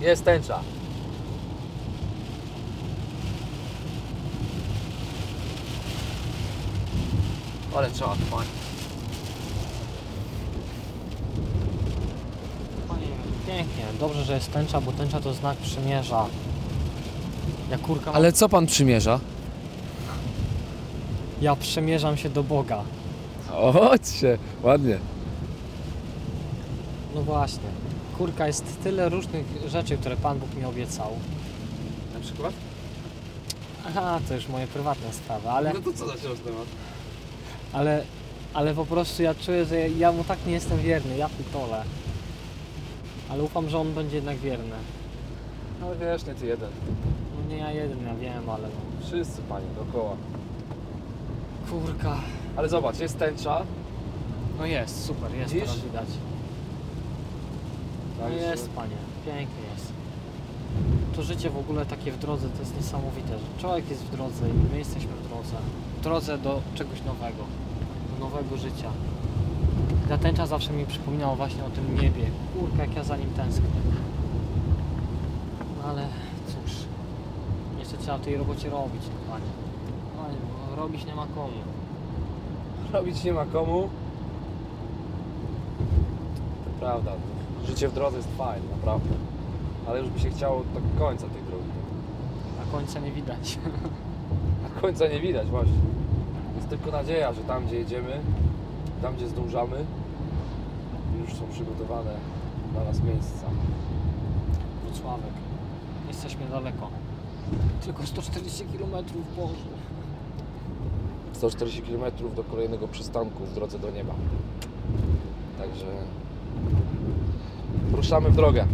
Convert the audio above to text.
Jest tęcza. Ale trzeba panie. Panie, pięknie. Dobrze, że jest tęcza, bo tęcza to znak przymierza. Ja kurka, Ale co pan przymierza? ja przymierzam się do Boga. O, chodźcie, ładnie. No właśnie. Kurka, jest tyle różnych rzeczy, które Pan Bóg mi obiecał. Na przykład? Aha, to już moje prywatne sprawy, ale, No to co zaczynasz temat? ale, ale po prostu ja czuję, że ja mu tak nie jestem wierny, ja pitole. Ale ufam, że on będzie jednak wierny. No wiesz, nie ty jeden. No nie ja jeden, ja wiem, ale no. Wszyscy panie dookoła. Kurka. Ale zobacz, jest tęcza. No jest, super, jest, Widzisz? teraz widać. No Także- jest, panie, pięknie jest. To życie w ogóle takie w drodze to jest niesamowite, że człowiek jest w drodze i my jesteśmy w drodze. W drodze do czegoś nowego, do nowego życia. Ta tęcza zawsze mi przypominała właśnie o tym niebie. Kurka, jak ja za nim tęsknię. No ale cóż, jeszcze trzeba w tej robocie robić, no panie. Panie, bo robić nie ma komu. Robić nie ma komu. To prawda. Życie w drodze jest fajne, naprawdę. Ale już by się chciało do końca tej drogi. A końca nie widać. A końca nie widać właśnie. Jest tylko nadzieja, że tam gdzie jedziemy, tam gdzie zdążamy, już są przygotowane dla nas miejsca. Wrocławek. Jesteśmy daleko. Tylko 140 km Boże. 140 km do kolejnego przystanku w drodze do nieba. Także ruszamy w drogę.